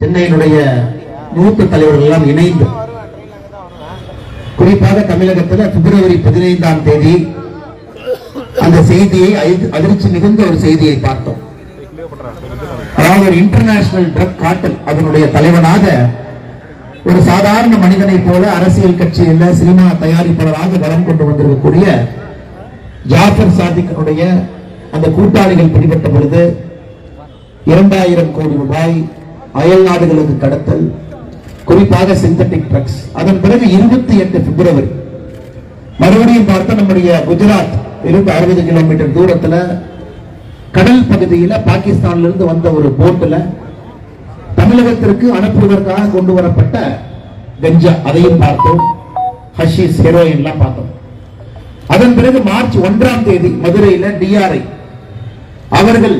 சென்னையினுடைய மூத்த தலைவர்கள் எல்லாம் இணைந்து குறிப்பாக தமிழகத்தில் பிப்ரவரி பதினைந்தாம் தேதி அந்த செய்தியை அதிர்ச்சி மிகுந்த ஒரு செய்தியை பார்த்தோம். அதாவது ஒரு இன்டர்நேஷனல் ட்ரக் காட்டல் அதனுடைய தலைவனாக ஒரு சாதாரண மனிதனை போல அரசியல் கட்சியில் சினிமா தயாரிப்பாளராக வரம் கொண்டு வந்திருக்கக்கூடிய ஜாஃபர் சாதிக்கனுடைய அந்த கூட்டாளிகள் பிடிபட்ட பொழுது இரண்டாயிரம் கோடி ரூபாய் அயல் நாடுகளுக்கு கடத்தல் குறிப்பாக சிந்தட்டிக் ட்ரக்ஸ் அதன் பிறகு இருபத்தி எட்டு பிப்ரவரி. மறுபடியும் பார்த்த நம்முடைய குஜராத் இருபத்தி அறுபது கிலோமீட்டர் தூரத்தில் கடல் பகுதியில பாகிஸ்தான்ல இருந்து வந்த ஒரு போட்டில் தமிழகத்திற்கு அனுப்புவதற்காக கொண்டு வரப்பட்ட கஞ்சா அதையும் பார்த்தோம். ஹஷீஸ் ஹெரோயின் எல்லாம் பார்த்தோம். அதன் பிறகு மார்ச் ஒன்றாம் தேதி மதுரையில் டிஆர்ஐ அவர்கள்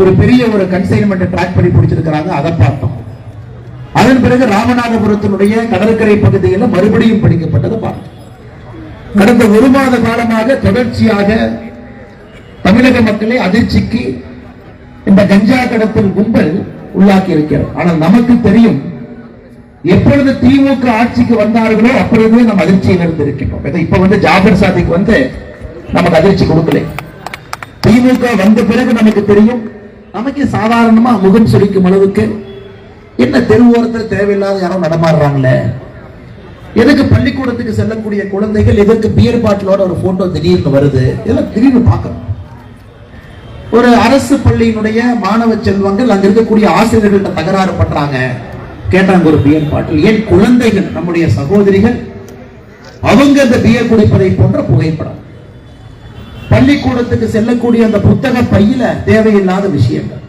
ஒரு பெரிய ஒரு கன்சைன்மெண்ட் ட்ராக் பண்ணி பிடிச்சிருக்கிறாங்க அதை பார்த்தோம். அதன் பிறகு ராமநாதபுரத்தினுடைய கடற்கரை பகுதியில் மறுபடியும் பிடிக்கப்பட்டதை பார்த்தோம். கடந்த ஒரு மாத காலமாக தொடர்ச்சியாக தமிழக மக்களை அதிர்ச்சிக்கு இந்த கஞ்சா கடத்தல் கும்பல் உள்ளாக்கி இருக்கிறது. ஆனால் நமக்கு தெரியும் எப்பொழுது திமுக ஆட்சிக்கு வந்தார்களோ அப்பொழுதே நம்ம அதிர்ச்சியில் இருந்து இப்ப வந்து ஜாபர் சாதிக்கு வந்து நமக்கு அதிர்ச்சி கொடுக்கல. திமுக வந்த பிறகு நமக்கு தெரியும் நமக்கு சாதாரணமா முகம் சுழிக்கும் அளவுக்கு என்ன தெருவோரத்தில் தேவையில்லாத யாரோ நடமாடுறாங்களே? எதுக்கு பள்ளிக்கூடத்துக்கு செல்லக்கூடிய குழந்தைகள் எதற்கு பியர் பாட்டிலோட ஒரு போட்டோ திடீர்னு வருது? இதெல்லாம் திடீர்னு பார்க்கணும். ஒரு அரசு பள்ளியினுடைய மாணவ செல்வங்கள் அங்க இருக்கக்கூடிய ஆசிரியர்கள்ட்ட தகராறு பண்றாங்க. கேட்டாங்க ஒரு பியர் பாட்டில் ஏன் குழந்தைகள் நம்முடைய சகோதரிகள் அவங்க அந்த பியர் குடிப்பதை போன்ற புகைப்படம். பள்ளிக்கூடத்துக்கு செல்லக்கூடிய அந்த புத்தக பையில தேவையில்லாத விஷயங்கள்.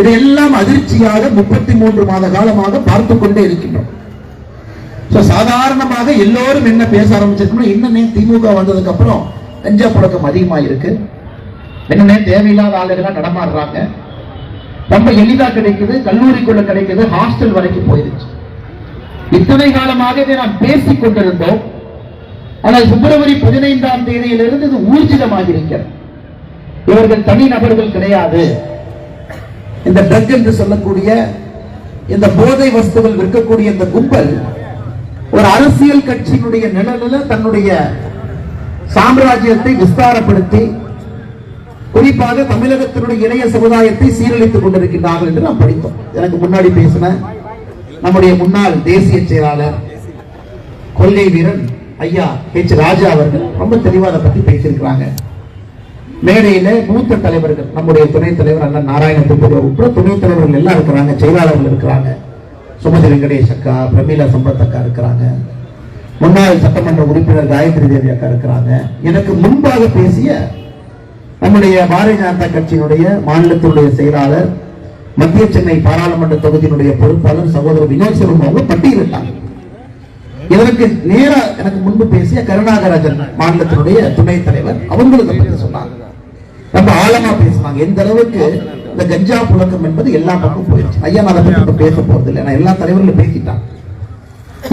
இதையெல்லாம் அதிர்ச்சியாக முப்பத்தி மூன்று மாத காலமாக பார்த்து கொண்டே இருக்கின்றோம். சாதாரணமாக எல்லோரும் என்ன பேச ஆரம்பிச்சிருக்கணும் இன்னமே திமுக வந்ததுக்கு அப்புறம் கஞ்சா புழக்கம் அதிகமா இருக்கு. என்னன்னே தேவையில்லாத ஆளுகள்லாம் நடமாடுறாங்க. ரொம்ப எளிதா கிடைக்குது கல்லூரிக்குள்ள கிடைக்குது ஹாஸ்டல் வரைக்கும் போயிருச்சு. இத்தனை காலமாக இதை நாம் பேசிக் கொண்டிருந்தோம். ஆனால் பிப்ரவரி பதினைந்தாம் தேதியிலிருந்து இது ஊர்ஜிதமாக இருக்கிறது இவர்கள் தனி நபர்கள் கிடையாது. இந்த ட்ரக் என்று சொல்லக்கூடிய இந்த போதை வஸ்துகள் விற்கக்கூடிய இந்த கும்பல் ஒரு அரசியல் கட்சியினுடைய நிழலில் தன்னுடைய சாம்ராஜ்யத்தை விஸ்தாரப்படுத்தி குறிப்பாக தமிழகத்தினுடைய இளைய சமுதாயத்தை சீரழித்துக் கொண்டிருக்கின்றார்கள் என்று நாம் படித்தோம். எனக்கு முன்னாடி பேசின நம்முடைய முன்னாள் தேசிய செயலாளர் கொள்ளை வீரன் ஐயா ஹெச் ராஜா அவர்கள் ரொம்ப தெளிவாக அதை பற்றி பேசியிருக்கிறாங்க. மேடையில மூத்த தலைவர்கள் நம்முடைய துணைத் தலைவர் அண்ணன் நாராயண திருப்பதி உட்பட துணைத் தலைவர்கள் எல்லாம் இருக்கிறாங்க செயலாளர்கள் இருக்கிறாங்க. சுமதி வெங்கடேஷ் அக்கா பிரமீலா சம்பத் அக்கா இருக்கிறாங்க. முன்னாள் சட்டமன்ற உறுப்பினர் காயத்ரி தேவி அக்கா இருக்கிறாங்க. எனக்கு முன்பாக பேசிய நம்முடைய பாரதிய ஜனதா கட்சியினுடைய மாநிலத்தினுடைய செயலாளர் மத்திய சென்னை பாராளுமன்ற தொகுதியினுடைய பொறுப்பாளர் சகோதரர் வினோத் சிவம் அவங்க பட்டியலிட்டாங்க. இதற்கு நேரா எனக்கு முன்பு பேசிய கருணாகராஜன் மாநிலத்தினுடைய துணைத் தலைவர் அவங்களும் சொன்னாங்க. ரொம்ப ஆழமா பேசுவாங்க. எந்த அளவுக்கு இந்த கஞ்சா புழக்கம் என்பது எல்லா பக்கம் போயிடுச்சு. ஐயா நான் அதை பற்றி பேச போறது இல்லை. நான் எல்லா தலைவர்களும் பேசிட்டாங்க.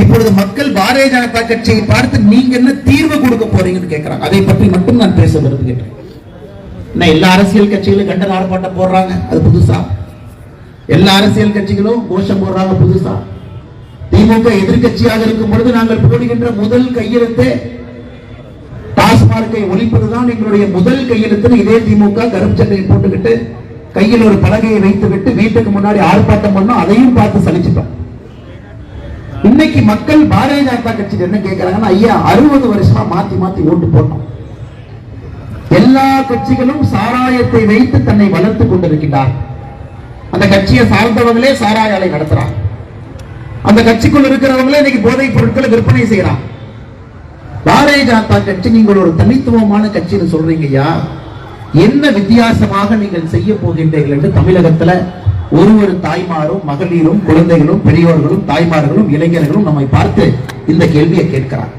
இப்பொழுது மக்கள் பாரதிய ஜனதா கட்சியை பார்த்து நீங்க என்ன தீர்வு கொடுக்க போறீங்கன்னு கேட்கறாங்க அதை பற்றி மட்டும் நான் பேச விரும்புகிறேன். நான் எல்லா அரசியல் கட்சிகளும் கண்டன ஆர்ப்பாட்டம் போடுறாங்க? அது புதுசா? எல்லா அரசியல் கட்சிகளும் கோஷம் போடுறாங்க புதுசா? திமுக எதிர்க்கட்சியாக இருக்கும் பொழுது நாங்கள் போடுகின்ற முதல் கையெழுத்தே டாஸ்மார்க்கை ஒழிப்பதுதான் எங்களுடைய முதல் கையெழுத்து இதே திமுக கருப்பு போட்டுக்கிட்டு கையில் ஒரு பலகையை வைத்து விட்டு வீட்டுக்கு முன்னாடி ஆர்ப்பாட்டம் பண்ணோம் அதையும் பார்த்து சலிச்சுட்டோம். இன்னைக்கு மக்கள் பாரதிய ஜனதா கட்சிக்கு என்ன கேட்கிறாங்கன்னா ஐயா அறுபது வருஷமா மாத்தி மாத்தி ஓட்டு போட்டோம். எல்லா கட்சிகளும் சாராயத்தை வைத்து தன்னை வளர்த்துக் கொண்டிருக்கிறார் அந்த கட்சியை சார்ந்தவர்களே சாராய ஆலை நடத்துறாங்க. அந்த கட்சிக்குள் இருக்கிறவங்களே இன்னைக்கு போதைப் பொருட்களை விற்பனை செய்யறாங்க பாரதிய ஜனதா கட்சி நீங்கள் ஒரு தனித்துவமான கட்சின்னு சொல்றீங்க ஐயா என்ன வித்தியாசமாக நீங்கள் செய்ய போகின்றீர்கள் என்று தமிழகத்துல ஒரு ஒரு தாய்மாரும் மகளிரும் குழந்தைகளும் பெரியோர்களும் தாய்மார்களும் இளைஞர்களும் நம்மை பார்த்து இந்த கேள்வியை கேட்கிறார்.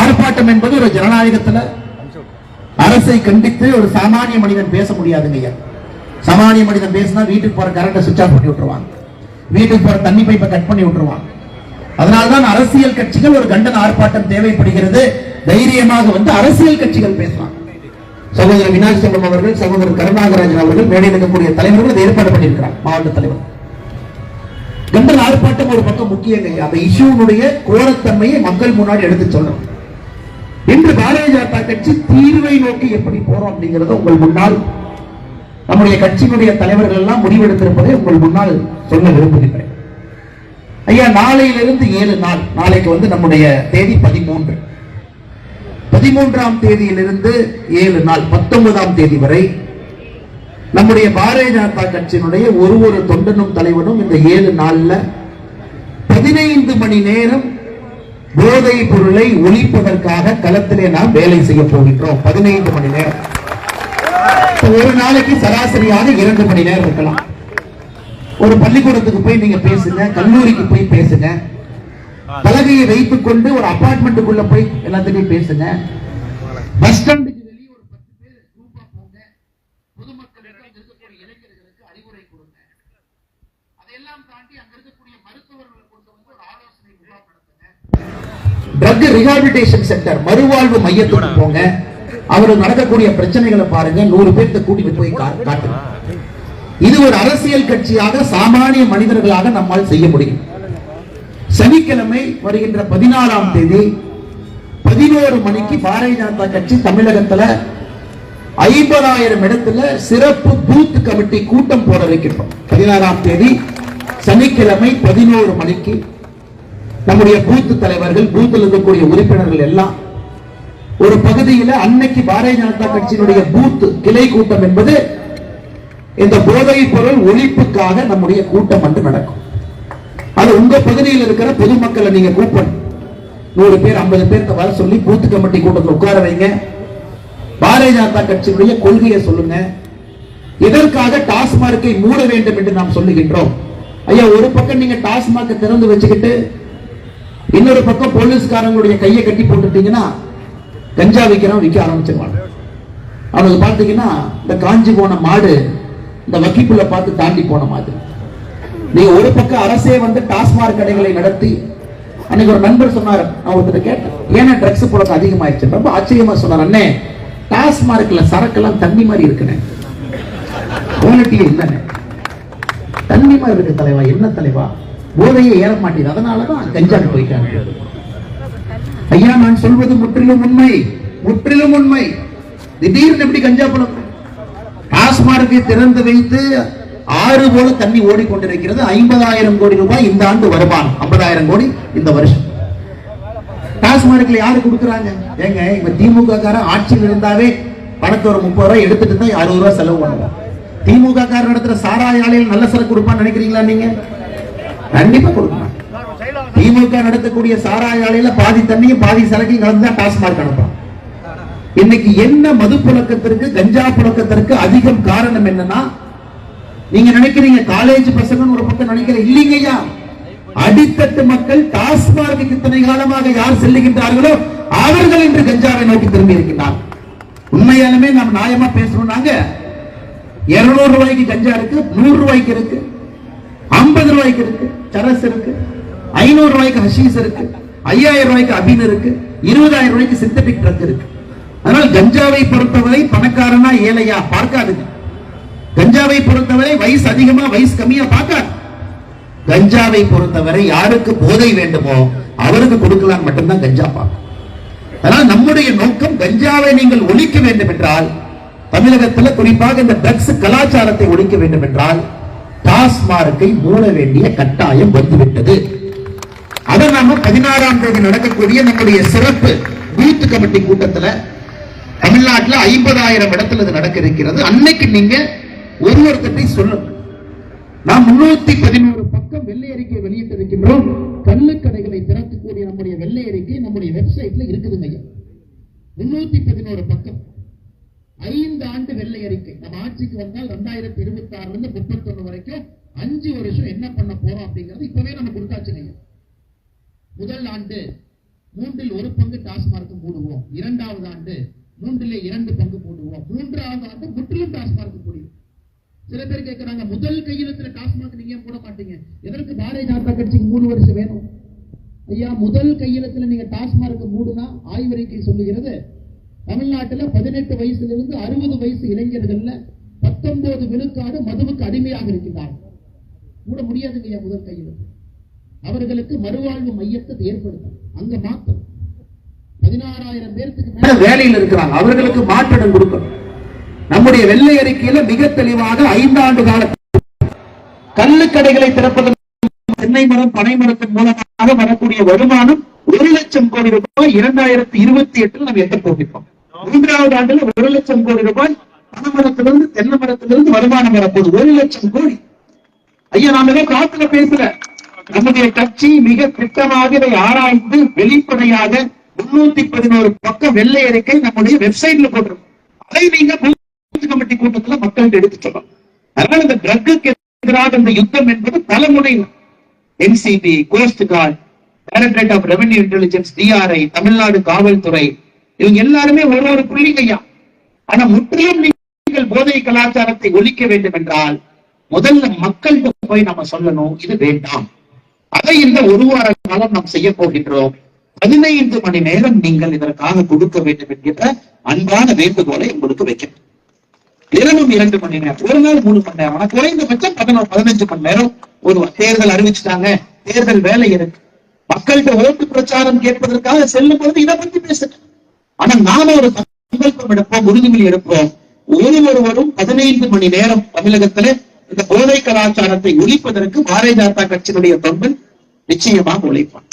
ஆர்ப்பாட்டம் என்பது ஒரு ஜனநாயகத்துல அரசை கண்டித்து ஒரு சாமானிய மனிதன் பேச முடியாதுங்க ஐயா சாமானிய மனிதன் பேசினா வீட்டுக்கு போற கரண்ட்டை சுவிட்ச் ஆஃப் பண்ணி விட்டுருவாங்க. வீட்டுக்கு போற தண்ணி பைப்பை கட் பண்ணி விட்டுருவாங்க அதனால்தான் அரசியல் கட்சிகள் ஒரு கண்டன ஆர்ப்பாட்டம் தேவைப்படுகிறது. தைரியமாக வந்து அரசியல் கட்சிகள் பேசலாம் சகோதரர் மீனாட்சி செல்வம் அவர்கள் சகோதரர் கருணாகராஜன் அவர்கள் மேடையில் இருக்கக்கூடிய தலைவர்கள் இதை ஏற்பாடு பண்ணியிருக்கிறார் மாவட்ட தலைவர். கண்டல் ஆர்ப்பாட்டம் ஒரு பக்கம் முக்கியம் அந்த இஷ்யூனுடைய கோரத்தன்மையை மக்கள் முன்னாடி எடுத்து சொல்லணும். இன்று பாரதிய ஜனதா கட்சி தீர்வை நோக்கி எப்படி போறோம் அப்படிங்கறத உங்கள் முன்னால் நம்முடைய கட்சியினுடைய தலைவர்கள் எல்லாம் முடிவெடுத்திருப்பதை உங்கள் முன்னால் சொல்ல விரும்புகின்றேன். ஐயா நாளையிலிருந்து ஏழு நாள் நாளைக்கு வந்து நம்முடைய தேதி பதிமூன்று. பதிமூன்றாம் தேதியிலிருந்து ஏழு நாள் பத்தொன்பதாம் தேதி வரை நம்முடைய பாரதிய ஜனதா கட்சியினுடைய ஒரு ஒரு தொண்டனும் தலைவனும் இந்த ஏழு நாள்ல பதினைந்து மணி நேரம் போதை பொருளை ஒழிப்பதற்காக களத்திலே நாம் வேலை செய்ய போகின்றோம். பதினைந்து மணி நேரம். ஒரு நாளைக்கு சராசரியாக இரண்டு மணி நேரம் இருக்கலாம். ஒரு பள்ளிக்கூடத்துக்கு போய் நீங்க பேசுங்க கல்லூரிக்கு போய் பேசுங்க. பலகையை வைத்துக் கொண்டு ஒரு அபார்ட்மெண்ட்டுக்குள்ள போய் எல்லாத்தையும் பேசுங்க. பஸ் ஸ்டாண்டுக்கு வெளியே ஒரு பத்து பேர் குரூப்பா போங்க. பொதுமக்களுக்கு இருக்கக்கூடிய இளைஞர்களுக்கு அறிவுரை கொடுங்க. அதையெல்லாம் தாண்டி அங்க இருக்கக்கூடிய மருத்துவர்களை கொண்டு வந்து ஒரு ஆலோசனை உருவாக்கப்படுத்துங்க ட்ரக் ரிஹாபிலிட்டேஷன் சென்டர் மறுவாழ்வு மையத்துக்கு போங்க. அவரு நடக்கக்கூடிய பிரச்சனைகளை பாருங்க. நூறு பேர்த்த கூட்டிட்டு போய் காட்டு இது ஒரு அரசியல் கட்சியாக சாமானிய மனிதர்களாக நம்மால் செய்ய முடியும். சனிக்கிழமை வருகின்ற பதினாறாம் தேதி பதினோரு மணிக்கு பாரதிய ஜனதா கட்சி தமிழகத்துல ஐம்பதாயிரம் இடத்துல சிறப்பு பூத் கமிட்டி கூட்டம் போட வைக்கிறோம் பதினாறாம் தேதி சனிக்கிழமை பதினோரு மணிக்கு. நம்முடைய பூத்து தலைவர்கள் பூத்தில் இருக்கக்கூடிய உறுப்பினர்கள் எல்லாம் ஒரு பகுதியில அன்னைக்கு பாரதிய ஜனதா கட்சியினுடைய பூத் கிளை கூட்டம் என்பது இந்த போதைப் பொருள் ஒழிப்புக்காக நம்முடைய கூட்டம் வந்து நடக்கும். அது உங்க பகுதியில் இருக்கிற பொதுமக்களை நீங்க கூப்பிடணும். நூறு பேர் ஐம்பது பேர்த்த வர சொல்லி பூத்து கமிட்டி கூட்டத்தில் உட்கார வைங்க. பாரதிய ஜனதா கட்சியினுடைய கொள்கையை சொல்லுங்க. எதற்காக டாஸ்மார்க்கை மூட வேண்டும் என்று நாம் சொல்லுகின்றோம்? ஐயா ஒரு பக்கம் நீங்க டாஸ்மார்க்கை திறந்து வச்சுக்கிட்டு இன்னொரு பக்கம் போலீஸ்காரங்களுடைய கையை கட்டி போட்டுட்டீங்கன்னா கஞ்சா விற்கிறவன் விற்க ஆரம்பிச்சிருவான். அவனுக்கு பார்த்தீங்கன்னா இந்த காஞ்சி போன மாடு இந்த வக்கிப்புள்ள பார்த்து தாண்டி போன மாதிரி. நீங்க ஒரு பக்கம் அரசே வந்து டாஸ்மாக் கடைகளை நடத்தி அன்னைக்கு ஒரு நண்பர் சொன்னார் நான் ஒருத்தர் கேட்டேன் ஏன்னா ட்ரக்ஸ் புழக்கம் அதிகமாயிடுச்சு. ரொம்ப ஆச்சரியமா சொன்னார் அண்ணே டாஸ்மார்க்ல சரக்கெல்லாம் தண்ணி மாதிரி இருக்குண்ணே. குவாலிட்டி இல்லைண்ணே. தண்ணி மாதிரி இருக்கு தலைவா என்ன தலைவா? போதையே ஏற மாட்டேங்குது. அதனாலதான் கஞ்சாக்கு போயிட்டாங்க. ஐயா நான் சொல்வது முற்றிலும் உண்மை. முற்றிலும் உண்மை. திடீர்னு எப்படி கஞ்சா பழம்? டாஸ்மார்க்கை திறந்து வைத்து ஆறு போல தண்ணி ஓடிக்கொண்டிருக்கிறது. ஐம்பதாயிரம் கோடி ரூபாய் இந்த ஆண்டு வருமானம். ஐம்பதாயிரம் கோடி இந்த வருஷம். டாஸ்மார்க்ல யாரு கொடுக்குறாங்க? ஏங்க இப்ப திமுக காரன் ஆட்சியில் இருந்தாவே பணத்தை ஒரு முப்பது ரூபாய் எடுத்துட்டு தான் அறுபது ரூபாய் செலவு பண்ணுவோம் திமுக காரன் நடத்துற சாராய ஆலையில் நல்ல சரக்கு கொடுப்பான்னு நினைக்கிறீங்களா நீங்க? கண்டிப்பா கொடுக்கலாம். திமுக நடத்தக்கூடிய சாராய ஆலையில பாதி தண்ணியும் பாதி சரக்கையும் கலந்து தான் டாஸ்மார்க் இன்னைக்கு என்ன மது புழக்கத்திற்கு கஞ்சா புழக்கத்திற்கு அதிகம் காரணம் என்னன்னா நீங்க நினைக்கிறீங்க காலேஜ் பசங்க ஒரு பக்கம் நினைக்கிற இல்லைங்கய்யா. அடித்தட்டு மக்கள் டாஸ்மார்க்கு இத்தனை காலமாக யார் செல்லுகின்றார்களோ அவர்கள் இன்று கஞ்சாவை நோக்கி திரும்பி இருக்கின்றார் உண்மையாலுமே நாம் நியாயமா பேசணும்னாங்க இருநூறு ரூபாய்க்கு கஞ்சா இருக்கு நூறு ரூபாய்க்கு இருக்கு ஐம்பது ரூபாய்க்கு இருக்கு சரஸ் இருக்கு. ஐநூறு ரூபாய்க்கு ஹஷீஸ் இருக்கு ஐயாயிரம் ரூபாய்க்கு அபின் இருக்கு இருபதாயிரம் ரூபாய்க்கு சிந்தட்டிக் ட்ரக் இருக்கு. அதனால் கஞ்சாவை பொறுத்தவரை பணக்காரனா ஏழையா பார்க்காதுங்க கஞ்சாவை பொறுத்தவரை வயசு அதிகமா வயசு கம்மியா பார்க்காது. கஞ்சாவை பொறுத்தவரை யாருக்கு போதை வேண்டுமோ அவருக்கு கொடுக்கலாம் மட்டும்தான் கஞ்சா பார்க்கும். அதனால் நம்முடைய நோக்கம் கஞ்சாவை நீங்கள் ஒழிக்க வேண்டும் என்றால் தமிழகத்தில் குறிப்பாக இந்த ட்ரக்ஸ் கலாச்சாரத்தை ஒழிக்க வேண்டும் என்றால் டாஸ்மார்க்கை மூட வேண்டிய கட்டாயம் வந்துவிட்டது. அதை பதினாறாம் தேதி நடக்கக்கூடிய நம்முடைய சிறப்பு பூத் கமிட்டி கூட்டத்தில் தமிழ்நாட்டில் ஐம்பதாயிரம் இடத்துல இது நடக்க இருக்கிறது அன்னைக்கு நீங்க ஒரு ஒருத்தரை சொல்லுங்க நாம் முன்னூத்தி பதினோரு பக்கம் வெள்ளை அறிக்கை வெளியிட்டிருக்கின்றோம். கள்ளுக்கடைகளை திறக்கக்கூடிய நம்முடைய வெள்ளை அறிக்கை நம்முடைய வெப்சைட்ல இருக்குதுங்க ஐயா முன்னூத்தி பதினோரு பக்கம். ஐந்து ஆண்டு வெள்ளை அறிக்கை. நம்ம ஆட்சிக்கு வந்தால் ரெண்டாயிரத்தி இருபத்தி ஆறுல இருந்து முப்பத்தொன்னு வரைக்கும் அஞ்சு வருஷம் என்ன பண்ண போறோம் அப்படிங்கிறது இப்பவே நம்ம கொடுத்தாச்சுங்க முதல் ஆண்டு மூன்றில் ஒரு பங்கு டாஸ்மார்க்கு மூடுவோம் இரண்டாவது ஆண்டு மூன்றிலே இரண்டு பங்கு மூடுவோம் மூன்றாவது ஆண்டு முற்றிலும் டாஸ்மார்க்கு மூடிடும் சில பேர் கேட்கிறாங்க முதல் கையெழுத்துல டாஸ்மாக் நீங்க போட மாட்டீங்க? எதற்கு பாரதிய ஜனதா கட்சிக்கு மூணு வருஷம் வேணும்? ஐயா முதல் கையெழுத்துல நீங்க டாஸ்மார்க் மூடுனா ஆய்வறிக்கை சொல்லுகிறது தமிழ்நாட்டுல பதினெட்டு வயசுல இருந்து அறுபது வயசு இளைஞர்கள்ல பத்தொன்பது விழுக்காடு மதுவுக்கு அடிமையாக இருக்கின்றார்கள். மூட முடியாதுங்க ஐயா முதல் கையெழுத்து. அவர்களுக்கு மறுவாழ்வு மையத்தை ஏற்படுத்தும் அங்க மாத்தம் பதினாறாயிரம் பேருக்கு வேலையில் இருக்கிறாங்க. அவர்களுக்கு மாற்றிடம் கொடுக்கணும். நம்முடைய வெள்ளை அறிக்கையில மிக தெளிவாக ஐந்தாண்டு கால கல்லுக்கடைகளை திறப்பதன் தென்னை மரம் பனை மரத்தின் மூலமாக வரக்கூடிய வருமானம் ஒரு லட்சம் கோடி ரூபாய் இரண்டாயிரத்தி இருபத்தி எட்டில் நாம் எட்ட போகிறோம் மூன்றாவது ஆண்டுல ஒரு லட்சம் கோடி ரூபாய் பனைமரத்திலிருந்து தென்னை மரத்திலிருந்து வருமானம் வரப்போகுது. ஒரு லட்சம் கோடி. ஐயா நாம ஏதோ காத்துல பேசல. நம்முடைய கட்சி மிக திட்டமாக இதை ஆராய்ந்து வெளிப்படையாக முன்னூத்தி பதினோரு பக்கம் வெள்ளை அறிக்கை நம்முடைய வெப்சைட்ல போட்டிருக்கோம். அதை நீங்க கமிட்டி கூட்டத்துல மக்கள்கிட்ட எடுத்து சொல்லலாம் அதனால இந்த ட்ரக்குக்கு எதிராக இந்த யுத்தம் என்பது தலைமுறை NCB coast guard directorate of revenue intelligence DRI Tamil Nadu காவல்துறை இவங்க எல்லாருமே ஒரு ஒரு புள்ளிங்கய்யா ஆனா முற்றிலும் நீங்கள் போதை கலாச்சாரத்தை ஒழிக்க வேண்டும் என்றால் முதல்ல மக்கள்கிட்ட போய் நம்ம சொல்லணும் இது வேண்டாம். அதை இந்த ஒரு வார காலம் நாம் செய்ய போகின்றோம். பதினைந்து மணி நேரம் நீங்கள் இதற்காக கொடுக்க வேண்டும் என்கிற அன்பான வேண்டுகோளை உங்களுக்கு வைக்கிறேன். தினமும் இரண்டு மணி நேரம். ஒரு நாள் மூணு மணி நேரம். ஆனா குறைந்தபட்சம் பதினோரு பதினஞ்சு மணி நேரம். ஒரு தேர்தல் அறிவிச்சுட்டாங்க. தேர்தல் வேலை இருக்கு. மக்கள்கிட்ட ஓட்டு பிரச்சாரம் கேட்பதற்காக செல்லும் பொழுது இதை பத்தி பேசுறேன் ஆனா நாம ஒரு சங்கல்பம் எடுப்போம் உறுதிமொழி எடுப்போம். ஒரு ஒருவரும் பதினைந்து மணி நேரம் தமிழகத்துல இந்த போதை கலாச்சாரத்தை ஒழிப்பதற்கு பாரதிய ஜனதா கட்சியினுடைய தொண்டன் நிச்சயமாக உழைப்பான்.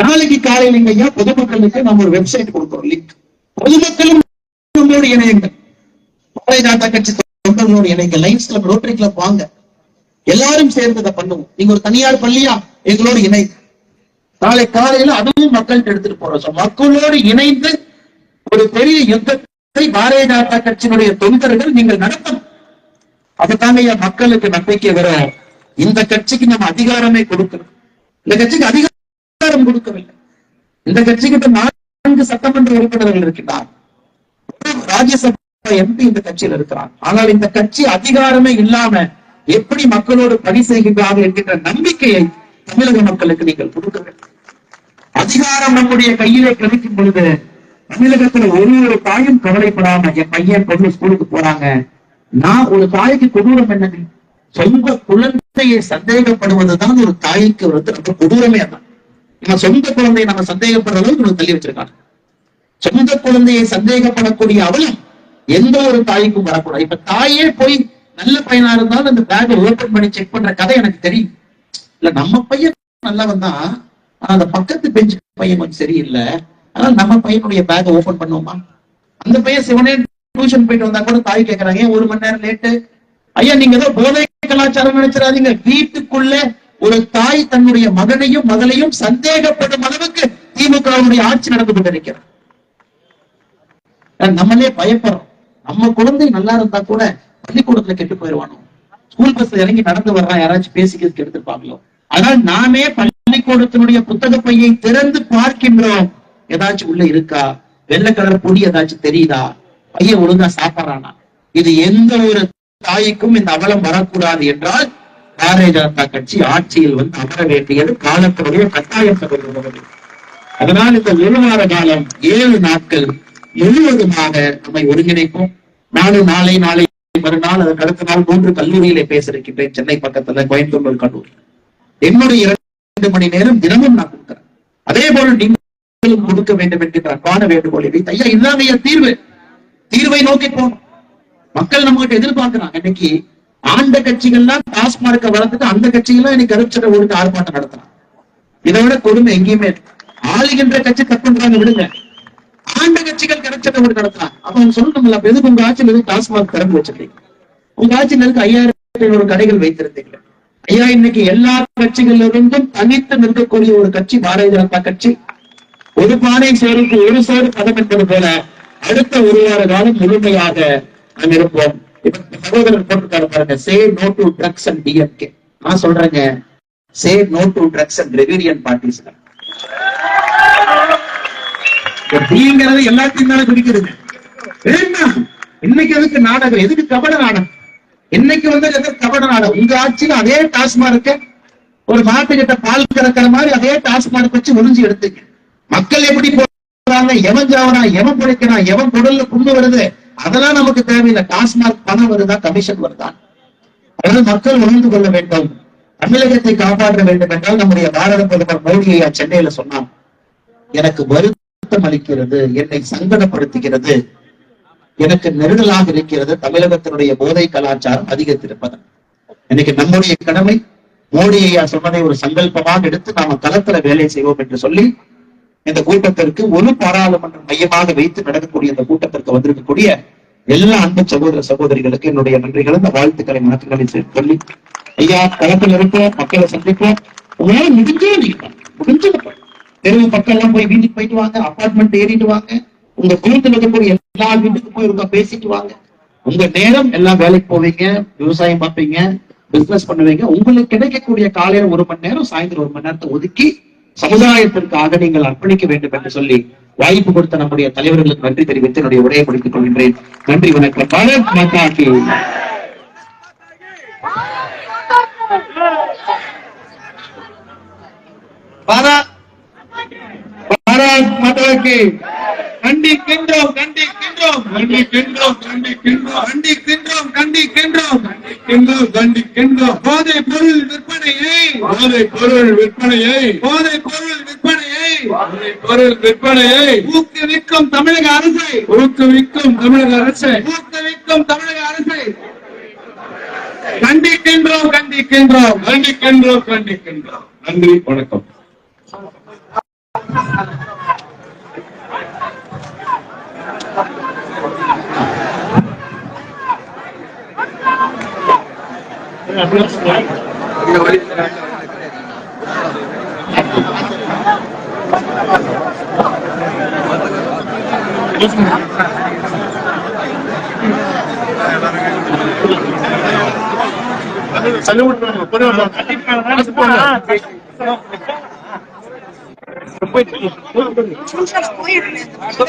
நாளைக்கு காலையில் இங்க ஐயா பொதுமக்களுக்கு நம்ம ஒரு வெப்சைட் கொடுக்கிறோம் லிங்க் பொதுமக்களும் நம்மளோட இணையங்கள். பாரதிய ஜனதா கட்சி தொண்டர்களோட இணைங்க லைன்ஸ் கிளப் ரோட்டரி கிளப் வாங்க. எல்லாரும் சேர்ந்து இதை பண்ணுவோம். நீங்க ஒரு தனியார் பள்ளியா எங்களோடு இணை நாளை காலையில அதுவும் மக்கள்கிட்ட எடுத்துட்டு போறோம். மக்களோடு இணைந்து ஒரு பெரிய யுத்தத்தை பாரதிய ஜனதா கட்சியினுடைய தொண்டர்கள் நீங்கள் நடத்தணும். அதுதாங்க ஐயா மக்களுக்கு நம்பிக்கை வரும் இந்த கட்சிக்கு நம்ம அதிகாரமே கொடுக்கணும். இந்த கட்சிக்கு அதிகாரம் கொடுக்கவில்லை. இந்த கட்சிக்கு நான்கு சட்டமன்ற உறுப்பினர்கள் இருக்கின்றார். ராஜ்யசபா எம்பி இந்த கட்சியில் இருக்கிறார். ஆனால் இந்த கட்சி அதிகாரமே இல்லாம எப்படி மக்களோடு பணி செய்கின்றார்கள் என்கின்ற நம்பிக்கையை தமிழக மக்களுக்கு நீங்கள் கொடுக்க வேண்டும். அதிகாரம் நம்முடைய கையிலே கிடைக்கும் பொழுது தமிழகத்துல ஒரு ஒரு தாயும் கவலைப்படாம என் பையன் பொண்ணு ஸ்கூலுக்கு போறாங்க. நான் ஒரு தாய்க்கு கொடூரம் என்னது? சொந்த குழந்தையை சந்தேகப்படுவதுதான் ஒரு தாய்க்கு வந்து ரொம்ப கொடூரமே அதான் நம்ம சொந்த குழந்தையை நம்ம சந்தேகப்படுற அளவுக்கு நம்ம தள்ளி வச்சிருக்காங்க. சொந்த குழந்தையை சந்தேகப்படக்கூடிய அவலம் எந்த ஒரு தாய்க்கும் வரக்கூடாது. இப்ப தாயே போய் நல்ல பையனா இருந்தாலும் அந்த பேக்கை ஓபன் பண்ணி செக் பண்ற கதை எனக்கு தெரியும். இல்ல நம்ம பையன் நல்லவன் தான். ஆனா அந்த பக்கத்து பெஞ்ச் பையன் கொஞ்சம் சரியில்லை. அதனால நம்ம பையனுடைய பேக்கை ஓபன் பண்ணுவோமா? அந்த பையன் சிவனே டியூஷன் போயிட்டு வந்தா கூட தாய் கேட்கறாங்க ஏன் ஒரு மணி நேரம் லேட்டு ஐயா நீங்க ஏதோ போதை கலாச்சாரம் நினைச்சிடாதீங்க. வீட்டுக்குள்ள ஒரு தாய் தன்னுடைய மகனையும் மகளையும் சந்தேகப்படும் அளவுக்கு திமுகவுடைய ஆட்சி நடந்து கொண்டிருக்கிறார் நம்மளே பயப்படுறோம். நம்ம குழந்தை நல்லா இருந்தா கூட பள்ளிக்கூடத்துல கெட்டு போயிருவானோ? ஸ்கூல் பஸ்ல இறங்கி நடந்து வர்றான் யாராச்சும் பேசிக்கிறதுக்கு எடுத்திருப்பாங்களோ? ஆனால் நாமே பள்ளிக்கூடத்தினுடைய புத்தக பையை திறந்து பார்க்கின்றோம். ஏதாச்சும் உள்ள இருக்கா? வெள்ளை கலர் பொடி ஏதாச்சும் தெரியுதா? பையன் ஒழுங்கா சாப்பிட்றானா? இது எந்த ஒரு தாய்க்கும் இந்த அவலம் வரக்கூடாது என்றால் பாரதிய ஜனதா கட்சி ஆட்சியில் வந்து அமர வேண்டியது காலத்தினுடைய கட்டாயம் அதனால் இந்த ஒரு வார காலம் ஏழு நாட்கள் முழுவதுமாக நம்மை ஒருங்கிணைப்போம். நானும் நாளை நாளை மறுநாள் அதற்கு அடுத்த நாள் மூன்று கல்லூரியிலே பேசிருக்கின்றேன் சென்னை பக்கத்துல கோயம்புத்தூர் கல்லூரி. என்னுடைய இரண்டு மணி நேரம் தினமும் நான் கொடுக்கிறேன். அதே போல நீங்களும் கொடுக்க வேண்டும் என்கின்ற அன்பான வேண்டுகோள் இதை ஐயா இதுதான் தீர்வு? தீர்வை நோக்கி போகணும் மக்கள் நம்ம கிட்ட எதிர்பார்க்கிறாங்க. இன்னைக்கு ஆண்ட கட்சிகள்லாம் டாஸ்மார்க்க வளர்த்துட்டு அந்த கட்சிகள்லாம் இன்னைக்கு கருச்சடை ஒழுங்கு ஆர்ப்பாட்டம் நடத்துறாங்க. இதை விட கொடுமை எங்கேயுமே ஆளுகின்ற கட்சி தப்புன்றாங்க விடுங்க. ஆண்ட கட்சிகள் கருச்சடை ஒழுங்கு நடத்துறாங்க. அப்ப அவங்க சொல்லணும்ல அப்ப எதுக்கு உங்க ஆட்சியில் எதுவும் டாஸ்மார்க் திறந்து வச்சிருக்கீங்க. உங்க ஆட்சியில் இருக்கு ஐயாயிரத்தி ஐநூறு கடைகள் வைத்திருந்தீங்க. ஐயா இன்னைக்கு எல்லா கட்சிகளிலிருந்தும் தனித்து நிற்கக்கூடிய ஒரு கட்சி பாரதிய ஜனதா கட்சி. ஒரு பானை சோறுக்கு ஒரு சோறு பதம் என்பது போல அடுத்த ஒரு வார காலம் முழுமையாக நாம் இருப்போம் இப்ப சகோதரர் போட்டிருக்காரு பாருங்க say no to drugs and DMK நான் சொல்றேங்க. Say no to drugs and ரெவிலியன் parties டிங்கிறது எல்லாத்தையும் தானே குறிக்கிறது இன்னைக்கு எதுக்கு நாடகம்? எதுக்கு கபட நாடகம்? இன்னைக்கு வந்து எதுக்கு கபட நாடகம்? உங்க ஆட்சியில அதே டாஸ்மார்க்க ஒரு மாட்டுக்கிட்ட பால் கறக்கிற மாதிரி அதே டாஸ்மார்க் வச்சு ஒளிஞ்சு எடுத்துங்க. மக்கள் எப்படி போறாங்க எவன் ஜாவறான் எவன் பிடிக்கிறான் எவன் குடல்ல புண்ணு வருது அதெல்லாம் நமக்கு தேவையில்லை. டாஸ்மாக் பணம் வருதா கமிஷன் வருதான் அதாவது மக்கள் உணர்ந்து கொள்ள வேண்டும். தமிழகத்தை காப்பாற்ற வேண்டும் என்றால் நம்முடைய பாரத பிரதமர் மோடி ஐயா சென்னையில சொன்னான் எனக்கு வருத்தம் அளிக்கிறது என்னை சங்கடப்படுத்துகிறது. எனக்கு நெருடலாக இருக்கிறது தமிழகத்தினுடைய போதை கலாச்சாரம் அதிகரித்திருப்பது. இன்னைக்கு நம்முடைய கடமை மோடி ஐயா சொன்னதை ஒரு சங்கல்பமாக எடுத்து நாம களத்துல வேலை செய்வோம் என்று சொல்லி இந்த கூட்டத்திற்கு ஒரு பாராளுமன்றம் மையமாக வைத்து நடக்கக்கூடிய இந்த கூட்டத்திற்கு வந்திருக்கக்கூடிய எல்லா அன்பு சகோதர சகோதரிகளுக்கு என்னுடைய நன்றிகள் இந்த வாழ்த்துக்களை மனத்துக்களை சொல்லி ஐயா களத்தில் இருப்போம் மக்களை சந்திப்போம். உங்களால முடிஞ்சே நீங்க முடிஞ்சது தெருவு பக்கம் எல்லாம் போய் வீட்டுக்கு போயிட்டு வாங்க அபார்ட்மெண்ட் ஏறிட்டு வாங்க. உங்க குழுத்துல இருக்கக்கூடிய எல்லா வீட்டுக்கும் போய் இருக்க பேசிட்டு வாங்க. உங்க நேரம் எல்லாம் வேலைக்கு போவீங்க விவசாயம் பார்ப்பீங்க பிசினஸ் பண்ணுவீங்க. உங்களுக்கு கிடைக்கக்கூடிய காலையில ஒரு மணி நேரம் சாயந்தரம் ஒரு மணி நேரத்தை ஒதுக்கி சமுதாயத்திற்காக நீங்கள் அர்ப்பணிக்க வேண்டும் என்று சொல்லி வாய்ப்பு கொடுத்த நம்முடைய தலைவர்களுக்கு நன்றி தெரிவித்து என்னுடைய உரையை முடித்துக் கொள்கின்றேன். நன்றி வணக்கம். பாரத் மாதா கி பாரத் பாரத் மாதா கி கண்டிக்கின்றோம் கண்டிக்கின்றோம் கண்டிக்கின்றோம் கண்டிக்கின்றோம் கண்டிக்கின்றோம் கண்டிக்கின்றோம் கண்டிக்கின்றோம் கண்டிக்கின்றோம் போதை பொருள் விற்பனையை. போதை பொருள் விற்பனையை. போதை பொருள் விற்பனையை. போதை பொருள் விற்பனையை. ஊக்குவிக்கும் தமிழக அரசை. ஊக்குவிக்கும் தமிழக அரசை. ஊக்குவிக்கும் தமிழக அரசை. கண்டிக்கின்றோம் கண்டிக்கின்றோம் கண்டிக்கின்றோம் கண்டிக்கின்றோம் நன்றி வணக்கம். சல்யூட் பண்ணுங்க Что?